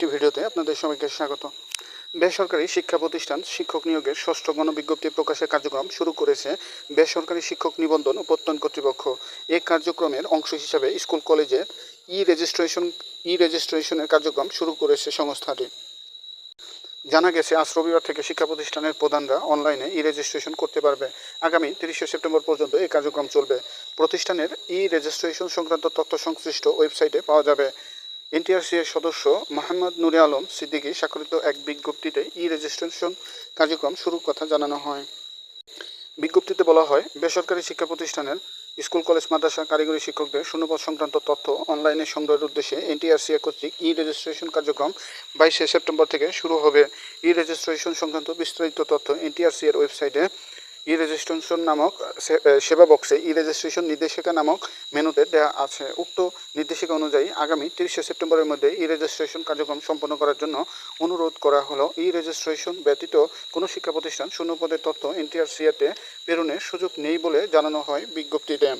একটি ভিডিওতে আপনাদের সবাইকে স্বাগত। বেসরকারি শিক্ষা প্রতিষ্ঠান শিক্ষক নিয়োগের ষষ্ঠ গণবিজ্ঞপ্তি প্রকাশের কার্যক্রম শুরু করেছে বেসরকারি শিক্ষক নিবন্ধন ও প্রত্যয়ন কর্তৃপক্ষ। এই কার্যক্রমের অংশ হিসাবে স্কুল কলেজের ই রেজিস্ট্রেশন ই রেজিস্ট্রেশনের কার্যক্রম শুরু করেছে সংস্থাটি। জানা গেছে, আজ রবিবার থেকে শিক্ষা প্রতিষ্ঠানের প্রধানরা অনলাইনে ই রেজিস্ট্রেশন করতে পারবে। আগামী তিরিশে সেপ্টেম্বর পর্যন্ত এই কার্যক্রম চলবে। প্রতিষ্ঠানের ই রেজিস্ট্রেশন সংক্রান্ত তথ্য সংশ্লিষ্ট ওয়েবসাইটে পাওয়া যাবে। এনটিআরসি এর সদস্য মোহাম্মদ নুরে আলম সিদ্দিকী স্বাক্ষরিত এক বিজ্ঞপ্তিতে ই রেজিস্ট্রেশন কার্যক্রম শুরুর কথা জানানো হয়। বিজ্ঞপ্তিতে বলা হয়, বেসরকারি শিক্ষা প্রতিষ্ঠানের স্কুল, কলেজ মাদ্রাসা কারিগরি শিক্ষকদের শূন্যপদ সংক্রান্ত তথ্য অনলাইনে সংগ্রহের উদ্দেশ্যে এনটিআরসি কর্তৃক ই রেজিস্ট্রেশন কার্যক্রম বাইশে সেপ্টেম্বর থেকে শুরু হবে। ই রেজিস্ট্রেশন সংক্রান্ত বিস্তারিত তথ্য এনটিআরসি এর ওয়েবসাইটে ই রেজিস্ট্রেশন নামক সেবা বক্সে ই রেজিস্ট্রেশন নির্দেশিকা নামক মেনুতে দেওয়া আছে। উক্ত নির্দেশিকা অনুযায়ী আগামী তিরিশে সেপ্টেম্বরের মধ্যে ই রেজিস্ট্রেশন কার্যক্রম সম্পন্ন করার জন্য অনুরোধ করা হলো। ই রেজিস্ট্রেশন ব্যতীত কোনো শিক্ষা প্রতিষ্ঠান শূন্য পদের তথ্য এনটিআরসিএতে প্রেরণের সুযোগ নেই বলে জানানো হয় বিজ্ঞপ্তিতে।